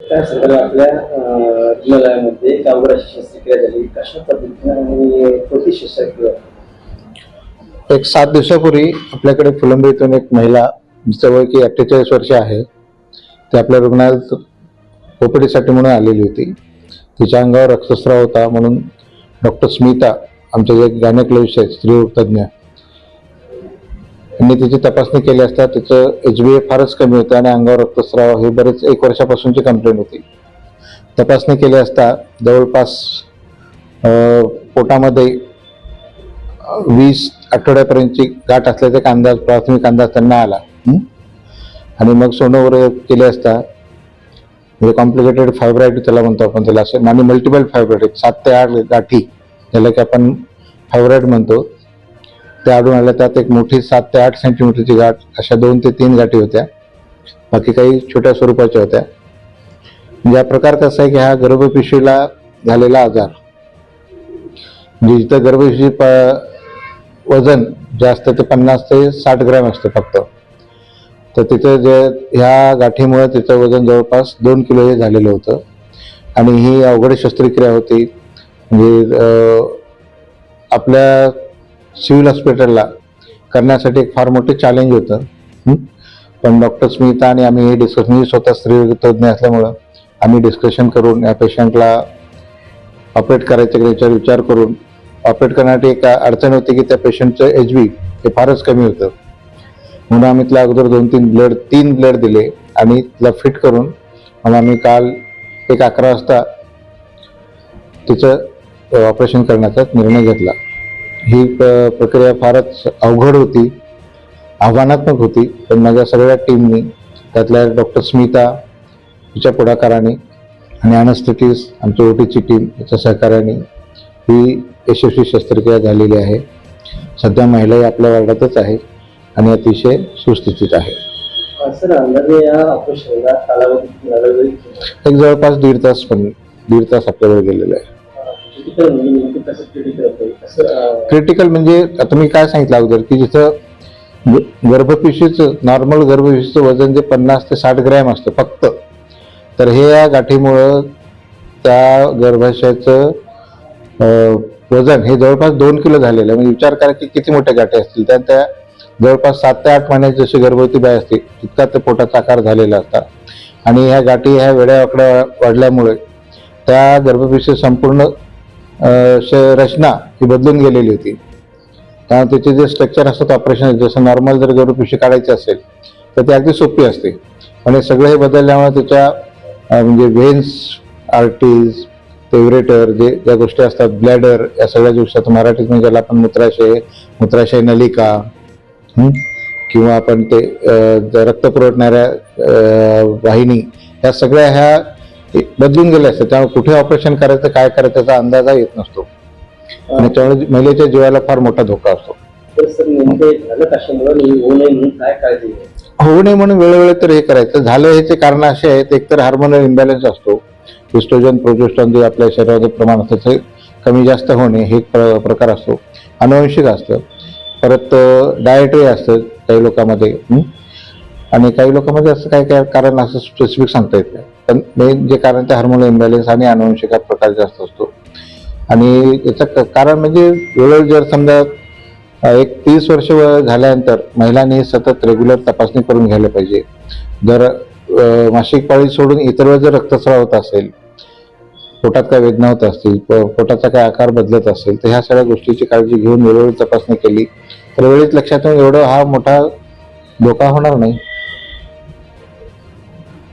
त्या सांगाल आपल्या रुग्णालयामध्ये एक शस्त्रक्रिया झाली. कशा पद्धतीने आणि कोणती शस्त्रक्रिया एक सात दिवसापूर्वी आपल्याकडे फुलंब्रीतून एक महिला जवळ की अठ्ठेचाळीस वर्ष आहे ती आपल्या रुग्णालयात ओपीडीसाठी म्हणून आलेली होती. तिच्या अंगावर रक्तस्राव होता म्हणून डॉक्टर स्मिता आमच्या जे गायनेकॉलॉजिस्ट आहेत स्त्रीरोग तज्ज्ञ यांनी तिची तपासणी केली असता तिचं एच बी ए फारच कमी होतं आणि अंगावर रक्तस्राव हे बरेच एक वर्षापासूनची कंप्लेंट होती. तपासणी केली असता जवळपास पोटामध्ये वीस आठवड्यापर्यंतची गाठ असल्याचा अंदाज प्राथमिक अंदाज त्यांना आला. आणि मग सोनोवर केले असता म्हणजे कॉम्प्लिकेटेड फायब्राईड त्याला म्हणतो आपण त्याला असं. आणि मल्टिपल फायब्राईड सात ते आठ गाठी ज्याला की आपण फायब्राईड म्हणतो. त्या आढळून आल्या त्यात एक मोठी सात ते आठ सेंटीमीटरची गाठ अशा दोन ते तीन गाठी होत्या. बाकी काही छोट्या स्वरूपाच्या होत्या. म्हणजे हा प्रकार कसा आहे की हा गर्भपिशवीला झालेला आजार. म्हणजे जिथं गर्भपिशवी प वजन जे असतं ते पन्नास ते साठ ग्रॅम असतं फक्त. तर तिथं जे ह्या गाठीमुळे तिचं वजन जवळपास दोन किलो हे झालेलं होतं. आणि ही अवघड शस्त्रक्रिया होती. म्हणजे आपल्या सिव्हिल हॉस्पिटलला करण्यासाठी एक फार मोठं चॅलेंज होतं. पण डॉक्टर स्मिता आणि आम्ही हे डिस्कस मी स्वतः स्त्री तज्ज्ञ असल्यामुळं आम्ही डिस्कशन करून या पेशंटला ऑपरेट करायचं याच्यावर विचार करून ऑपरेट करण्यासाठी एक अडचण होती की त्या पेशंटचं एच बी हे फारच कमी होतं. म्हणून आम्ही तिला अगोदर दोन तीन ब्लड तीन ब्लड दिले. आणि तिला फिट करून मला आम्ही काल एक अकरा वाजता तिचं ऑपरेशन करण्याचा निर्णय घेतला. ही प- प्रक्रिया फारच अवघड होती आव्हानात्मक होती पण माझ्या सगळ्या टीमनी त्यातल्या डॉक्टर स्मिता तिच्या पुढाकाराने आणि अनस्थिटीस आमची ओटीची टीम याच्या सहकार्याने ही यशस्वी शस्त्रक्रिया झालेली आहे. सध्या महिलाही आपल्या वार्डातच आहे. आणि अतिशय सुस्थितीत आहे? एक जवळपास दीड तास पण दीड तास आपल्याकडे गेलेला आहे. म्हणजे क्रिटिकल म्हणजे आता मी काय सांगितलं अगोदर की जिथं ग- गर्भपिशवीचं नॉर्मल गर्भपिशवीचं वजन जे पन्नास ते साठ ग्रॅम असतं फक्त तर हे या गाठीमुळं त्या गर्भाशयाचं वजन हे जवळपास दोन किलो झालेलं आहे. म्हणजे विचार करा की किती मोठ्या गाठी असतील त्या त्या जवळपास सात ते आठ महिन्याची जशी गर्भवती बाय असते तितका ते पोटाचा आकार झालेला असता. आणि ह्या गाठी ह्या वेड्या वाकड्या वाढल्यामुळे त्या गर्भपिशवी संपूर्ण श- रचना ही बदलून गेलेली होती. कारण त्याचे जे स्ट्रक्चर असतात ऑपरेशन जसं नॉर्मल जर गर्भपेशी काढायची असेल तर ती अगदी सोपी असते. पण हे सगळं हे बदलल्यामुळे त्याच्या म्हणजे व्हेन्स आर्टीज पेवरेटर जे ज्या गोष्टी असतात ब्लॅडर या सगळ्या गोष्टी मराठीत म्हणजे ज्याला आपण मूत्राशय मूत्राशय नलिका किंवा आपण ते रक्त पुरवणाऱ्या वाहिनी या सगळ्या ह्या हे बदलून गेल्या असतात. त्यामुळे कुठे ऑपरेशन करायचं काय करायचं त्याचा अंदाजा येत नसतो. आणि त्यामुळे महिलेच्या जीवाला फार मोठा धोका असतो. होऊ नये म्हणून वेळोवेळी तर हे करायचं. झालं ह्याचे कारण असे आहेत एकतर हार्मोनल इम्बॅलन्स असतो. इस्ट्रोजन प्रोजेस्ट्रॉन जे आपल्या शरीराचं प्रमाण असतं ते कमी जास्त होणे हे एक प्रकार असतो. अनुवंशिक असतं. परत डायटरी असतं काही लोकांमध्ये आणि काही लोकांमध्ये असं काही काही कारण असं स्पेसिफिक सांगता येत नाही. पण मेन जे कारण ते हार्मोनल इम्बॅलन्स आणि अनुवंशिक प्रकार जास्त असतो. आणि याचं क- कारण म्हणजे वेळेवर जर समजा एक तीस वर्ष झाल्यानंतर महिलांनी सतत रेग्युलर तपासणी करून घ्यायला पाहिजे. जर मासिक पाळी सोडून इतर वेळ जर रक्तस्राव होत असेल पोटात काय वेदना होत असतील प- पोटाचा काय आकार बदलत असेल तर ह्या सगळ्या गोष्टीची काळजी घेऊन वेळोवेळी तपासणी केली. तर वेळेत लक्षात येऊन एवढं हा मोठा धोका होणार नाही.